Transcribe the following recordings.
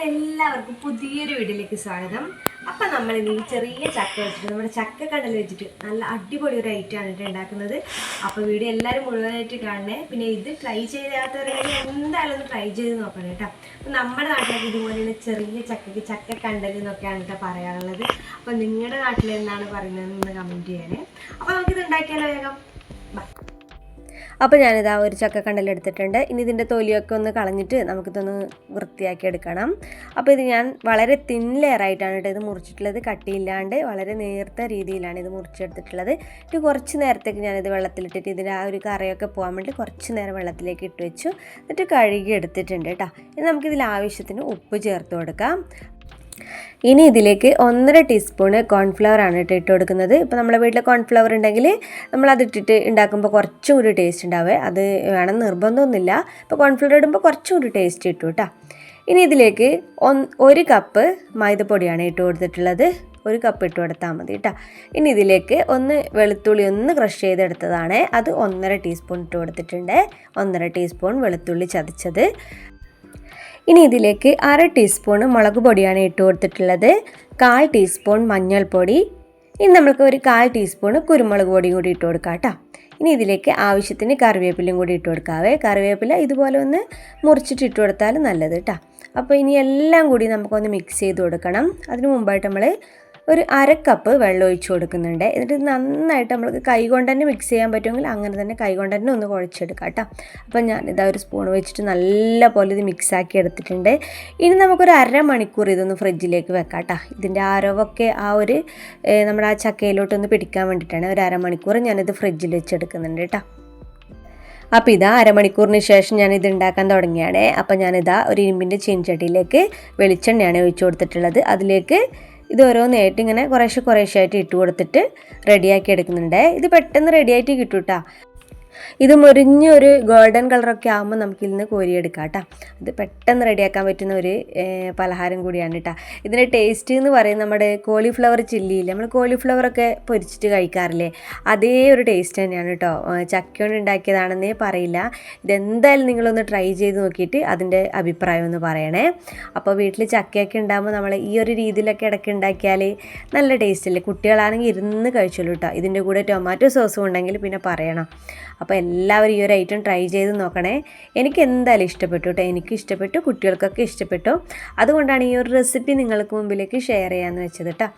അപ്പം എല്ലാവർക്കും പുതിയൊരു വീട്ടിലേക്ക് സ്വാഗതം. അപ്പം നമ്മൾ ഇന്ന് ഈ ചെറിയ ചക്ക വെച്ചിട്ട് നമ്മുടെ ചക്ക കടൽ വെച്ചിട്ട് നല്ല അടിപൊളി ഒരു ഐറ്റമാണ് കേട്ടോ ഉണ്ടാക്കുന്നത്. അപ്പോൾ വീഡിയോ എല്ലാവരും മുഴുവനായിട്ട് കാണണേ. പിന്നെ ഇത് ട്രൈ ചെയ്യാത്തവരെങ്കിൽ എന്തായാലും ഒന്ന് ട്രൈ ചെയ്ത് നോക്കണം കേട്ടോ. അപ്പം നമ്മുടെ നാട്ടിലൊക്കെ ഇതുപോലെയുള്ള ചെറിയ ചക്കയ്ക്ക് ചക്ക കണ്ടൽ എന്നൊക്കെയാണ് കേട്ടോ പറയാനുള്ളത് അപ്പം നിങ്ങളുടെ നാട്ടിൽ എന്താണ് പറയുന്നതെന്ന് കമന്റ് ചെയ്യണേ അപ്പോൾ നമുക്കിത് ഉണ്ടാക്കിയാലോ വേഗം? അപ്പോൾ ഞാനിതാ ഒരു ചക്കക്കണ്ടൽ എടുത്തിട്ടുണ്ട്. ഇനി ഇതിന്റെ തൊലിയൊക്കെ ഒന്ന് കളഞ്ഞിട്ട് നമുക്കിതൊന്ന് വൃത്തിയാക്കി എടുക്കണം. അപ്പോൾ ഇത് ഞാൻ വളരെ തിൻ ലെയറായിട്ടാണ് കേട്ടോ ഇത് മുറിച്ചിട്ടുള്ളത്. കട്ടിയില്ലാണ്ട് വളരെ നേർത്ത രീതിയിലാണ് ഇത് മുറിച്ചെടുത്തിട്ടുള്ളത്. ഇത് കുറച്ച് നേരത്തേക്ക് ഞാനിത് വെള്ളത്തിലിട്ടിട്ട് ഇതിന്റെ ആ ഒരു കറയൊക്കെ പോകാൻ വേണ്ടി കുറച്ച് നേരം വെള്ളത്തിലേക്ക് ഇട്ട് വെച്ചു. എന്നിട്ട് കഴുകി എടുത്തിട്ടുണ്ട് കേട്ടോ. ഇനി നമുക്കിതിൽ ആവശ്യത്തിന് ഉപ്പ് ചേർത്ത് കൊടുക്കാം. ഇനി ഇതിലേക്ക് ഒന്നര ടീസ്പൂൺ കോൺഫ്ലവർ ആണ് കേട്ടോ ഇട്ട് കൊടുക്കുന്നത്. ഇപ്പോൾ നമ്മുടെ വീട്ടിൽ കോൺഫ്ലവർ ഉണ്ടെങ്കിൽ നമ്മൾ അത് ഇട്ടിട്ട് ഉണ്ടാക്കുമ്പോൾ കുറച്ചും കൂടി ടേസ്റ്റ് ഉണ്ടാവേ അത് വേണം നിർബന്ധമൊന്നുമില്ല. ഇപ്പോൾ കോൺഫ്ലവർ ഇടുമ്പോൾ കുറച്ചും കൂടി ടേസ്റ്റ് കിട്ടും കേട്ടോ. ഇനി ഇതിലേക്ക് ഒരു കപ്പ് മൈദപ്പൊടിയാണ് ഇട്ട് കൊടുത്തിട്ടുള്ളത്. ഒരു കപ്പ് ഇട്ട് കൊടുത്താൽ മതി കേട്ടോ. ഇനി ഇതിലേക്ക് ഒന്ന് വെളുത്തുള്ളി ഒന്ന് ക്രഷ് ചെയ്തെടുത്തതാണ്. അത് ഒന്നര ടീസ്പൂൺ ഇട്ട് കൊടുത്തിട്ടുണ്ട്. ഒന്നര ടീസ്പൂൺ വെളുത്തുള്ളി ചതച്ചത്. ഇനി ഇതിലേക്ക് അര ടീസ്പൂൺ മുളക് പൊടിയാണ് ഇട്ട് കൊടുത്തിട്ടുള്ളത്. കാൽ ടീസ്പൂൺ മഞ്ഞൾപ്പൊടി. ഇനി നമ്മൾക്ക് ഒരു കാൽ ടീസ്പൂൺ കുരുമുളക് പൊടിയും കൂടി ഇട്ട് കൊടുക്കാം കേട്ടോ. ഇനി ഇതിലേക്ക് ആവശ്യത്തിന് കറിവേപ്പിലയും കൂടി ഇട്ട് കൊടുക്കാവേ. കറിവേപ്പില ഇതുപോലെ ഒന്ന് മുറിച്ചിട്ട് ഇട്ട് കൊടുത്താൽ നല്ലത് കേട്ടോ. അപ്പോൾ ഇനി എല്ലാം കൂടി നമുക്കൊന്ന് മിക്സ് ചെയ്ത് കൊടുക്കണം. അതിന് മുമ്പായിട്ട് നമ്മൾ ഒരു അര കപ്പ് വെള്ളം ഒഴിച്ച് കൊടുക്കുന്നുണ്ട്. എന്നിട്ട് നന്നായിട്ട് നമ്മൾക്ക് കൈ കൊണ്ട് തന്നെ മിക്സ് ചെയ്യാൻ പറ്റുമെങ്കിൽ അങ്ങനെ തന്നെ കൈകൊണ്ട് തന്നെ ഒന്ന് കുഴച്ചെടുക്കാം കേട്ടോ. അപ്പം ഞാൻ ഇതാ ഒരു സ്പൂൺ വെച്ചിട്ട് നല്ല പോലെ ഇത് മിക്സാക്കി എടുത്തിട്ടുണ്ട്. ഇനി നമുക്കൊരു അരമണിക്കൂർ ഇതൊന്ന് ഫ്രിഡ്ജിലേക്ക് വെക്കാം കേട്ടോ. ഇതിന്റെ ആരവൊക്കെ ആ ഒരു നമ്മുടെ ആ ചക്കയിലോട്ടൊന്ന് പിടിക്കാൻ വേണ്ടിയിട്ടാണ് ഒരു അരമണിക്കൂർ ഞാനിത് ഫ്രിഡ്ജിൽ വെച്ചെടുക്കുന്നുണ്ട് കേട്ടോ. അപ്പോൾ ഇതാ അരമണിക്കൂറിന് ശേഷം ഞാൻ ഇത് ഉണ്ടാക്കാൻ തുടങ്ങിയാണ്. അപ്പോൾ ഞാനിതാ ഒരു ഇരുമ്പിന്റെ ചീൻചട്ടിയിലേക്ക് വെളിച്ചെണ്ണയാണ് ഒഴിച്ചു കൊടുത്തിട്ടുള്ളത്. അതിലേക്ക് ഇത് ഓരോന്നായിട്ട് ഇങ്ങനെ കുറേശ്ശെ കുറേശ്ശെ ആയിട്ട് ഇട്ട് കൊടുത്തിട്ട് റെഡിയാക്കി എടുക്കുന്നുണ്ട്. ഇത് പെട്ടെന്ന് റെഡിയായിട്ട് കിട്ടും കേട്ടോ ഇത് മുരിഞ്ഞ ഒരു ഗോൾഡൻ കളറൊക്കെ ആകുമ്പോൾ നമുക്ക് ഇതിൽ നിന്ന് കോരിയെടുക്കാം കേട്ടോ. ഇത് പെട്ടെന്ന് റെഡിയാക്കാൻ പറ്റുന്ന ഒരു പലഹാരം കൂടിയാണ് കേട്ടോ. ഇതിന്റെ ടേസ്റ്റ് എന്ന് പറയുന്നത് നമ്മുടെ കോളിഫ്ലവർ ചില്ലിയില്ലേ നമ്മൾ കോളിഫ്ലവറൊക്കെ പൊരിച്ചിട്ട് കഴിക്കാറില്ലേ? അതേ ഒരു ടേസ്റ്റ് തന്നെയാണ് കേട്ടോ. ചക്കയോണ്ട് ഉണ്ടാക്കിയതാണെന്നേ പറയില്ല. ഇതെന്തായാലും നിങ്ങളൊന്ന് ട്രൈ ചെയ്ത് നോക്കിയിട്ട് അതിന്റെ അഭിപ്രായം ഒന്ന് പറയണേ. അപ്പോൾ വീട്ടിൽ ചക്കയൊക്കെ ഉണ്ടാകുമ്പോൾ നമ്മൾ ഈ ഒരു രീതിയിലൊക്കെ ഇടയ്ക്ക് ഉണ്ടാക്കിയാൽ നല്ല ടേസ്റ്റ് അല്ലേ? കുട്ടികളാണെങ്കിൽ ഇരുന്ന് കഴിച്ചോളൂ കേട്ടോ. ഇതിന്റെ കൂടെ ടൊമാറ്റോ സോസും ഉണ്ടെങ്കിൽ പിന്നെ പറയണം. അപ്പോൾ എല്ലാവരും ഈ ഒരു ഐറ്റം ട്രൈ ചെയ്ത് നോക്കണേ. എനിക്ക് എന്തായാലും ഇഷ്ടപ്പെട്ടു കേട്ടോ എനിക്ക് ഇഷ്ടപ്പെട്ടു കുട്ടികൾക്കൊക്കെ ഇഷ്ടപ്പെട്ടു. അതുകൊണ്ടാണ് ഈ ഒരു റെസിപ്പി നിങ്ങൾക്ക് മുമ്പിലേക്ക് ഷെയർ ചെയ്യാമെന്ന് വെച്ചത് കേട്ടോ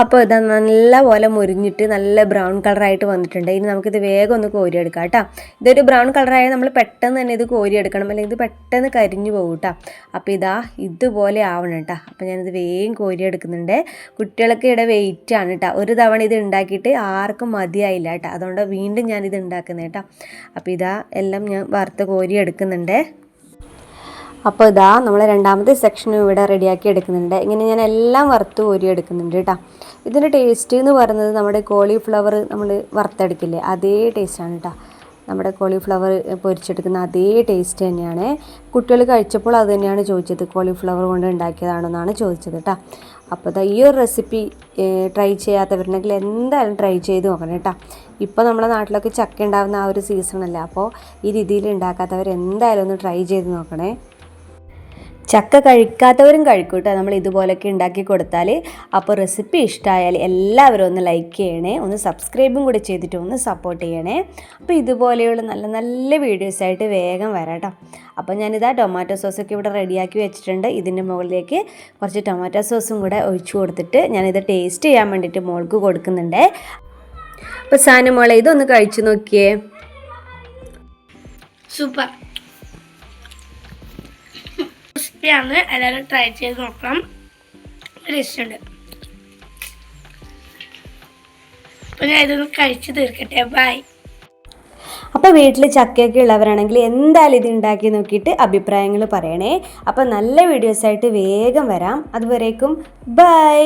അപ്പോൾ ഇത് നല്ല പോലെ മുരിഞ്ഞിട്ട് നല്ല ബ്രൗൺ കളറായിട്ട് വന്നിട്ടുണ്ട്. ഇനി നമുക്കിത് വേഗം ഒന്ന് കോരിയെടുക്കാം കേട്ടോ. ഇതൊരു ബ്രൗൺ കളറായ നമ്മൾ പെട്ടെന്ന് തന്നെ ഇത് കോരിയെടുക്കണം. അല്ലെങ്കിൽ ഇത് പെട്ടെന്ന് കരിഞ്ഞു പോകും കേട്ടോ. അപ്പോൾ ഇതാ ഇതുപോലെ ആവണം കേട്ടോ. അപ്പോൾ ഞാനിത് വേഗം കോരിയെടുക്കുന്നുണ്ട്. കുട്ടികൾക്ക് ഇവിടെ വെയിറ്റ് ആണ് കേട്ടോ. ഒരു തവണ ഇത് ഉണ്ടാക്കിയിട്ട് ആർക്കും മതിയായില്ല കേട്ടോ. അതുകൊണ്ട് വീണ്ടും ഞാനിത് ഉണ്ടാക്കുന്നത് കേട്ടോ. അപ്പോൾ ഇതാ എല്ലാം ഞാൻ വറുത്ത് കോരി എടുക്കുന്നുണ്ട് അപ്പോൾ ഇതാ നമ്മൾ രണ്ടാമത്തെ സെക്ഷനും ഇവിടെ റെഡിയാക്കി എടുക്കുന്നുണ്ട്. ഇങ്ങനെ ഞാൻ എല്ലാം വറുത്ത് കോരി എടുക്കുന്നുണ്ട് കേട്ടോ ഇതിന്റെ ടേസ്റ്റ് എന്ന് പറയുന്നത് നമ്മുടെ കോളിഫ്ലവർ നമ്മൾ വറുത്തെടുക്കില്ലേ അതേ ടേസ്റ്റാണ് കേട്ടോ നമ്മുടെ കോളിഫ്ലവർ പൊരിച്ചെടുക്കുന്ന അതേ ടേസ്റ്റ് തന്നെയാണ്. കുട്ടികൾ കഴിച്ചപ്പോൾ അത് തന്നെയാണ് ചോദിച്ചത് കോളിഫ്ലവർ കൊണ്ട് ഉണ്ടാക്കിയതാണെന്നാണ് ചോദിച്ചത് കേട്ടോ അപ്പോൾ ഈ ഒരു റെസിപ്പി ട്രൈ ചെയ്യാത്തവരുണ്ടെങ്കിൽ എന്തായാലും ട്രൈ ചെയ്ത് നോക്കണം കേട്ടോ ഇപ്പോൾ നമ്മുടെ നാട്ടിലൊക്കെ ചക്ക ഉണ്ടാകുന്ന ആ ഒരു സീസണല്ലേ അപ്പോൾ ഈ രീതിയിൽ ഉണ്ടാക്കാത്തവർ എന്തായാലും ഒന്ന് ട്രൈ ചെയ്ത് നോക്കണേ. ചക്ക കഴിക്കാത്തവരും കഴിക്കും കേട്ടോ. നമ്മൾ ഇതുപോലൊക്കെ ഉണ്ടാക്കി കൊടുത്താൽ അപ്പോൾ റെസിപ്പി ഇഷ്ടമായാൽ എല്ലാവരും ഒന്ന് ലൈക്ക് ചെയ്യണേ. ഒന്ന് സബ്സ്ക്രൈബും കൂടി ചെയ്തിട്ട് ഒന്ന് സപ്പോർട്ട് ചെയ്യണേ. അപ്പോൾ ഇതുപോലെയുള്ള നല്ല നല്ല വീഡിയോസായിട്ട് വേഗം വരാം കേട്ടോ. അപ്പോൾ ഞാനിതാ ടൊമാറ്റോ സോസൊക്കെ ഇവിടെ റെഡിയാക്കി വെച്ചിട്ടുണ്ട്. ഇതിന്റെ മുകളിലേക്ക് കുറച്ച് ടൊമാറ്റോ സോസും കൂടെ ഒഴിച്ചു കൊടുത്തിട്ട് ഞാനിത് ടേസ്റ്റ് ചെയ്യാൻ വേണ്ടിയിട്ട് മോൾക്ക് കൊടുക്കുന്നുണ്ട്. അപ്പോൾ സാധനം മോളെ ഇതൊന്ന് കഴിച്ചു നോക്കിയേ. സൂപ്പർ ക്രിസ്പിയാണ് എല്ലാവരും ട്രൈ ചെയ്ത് നോക്കണം. ടേസ്റ്റുണ്ട് അപ്പോൾ ഞാൻ ഇതൊന്ന് കഴിച്ച് തീർക്കട്ടെ. ബൈ അപ്പോൾ വീട്ടിൽ ചക്കയൊക്കെ ഉള്ളവരാണെങ്കിൽ എന്തായാലും ഇത് ഉണ്ടാക്കി നോക്കിയിട്ട് അഭിപ്രായങ്ങൾ പറയണേ. അപ്പോൾ നല്ല വീഡിയോസായിട്ട് വേഗം വരാം. അതുവരേക്കും ബൈ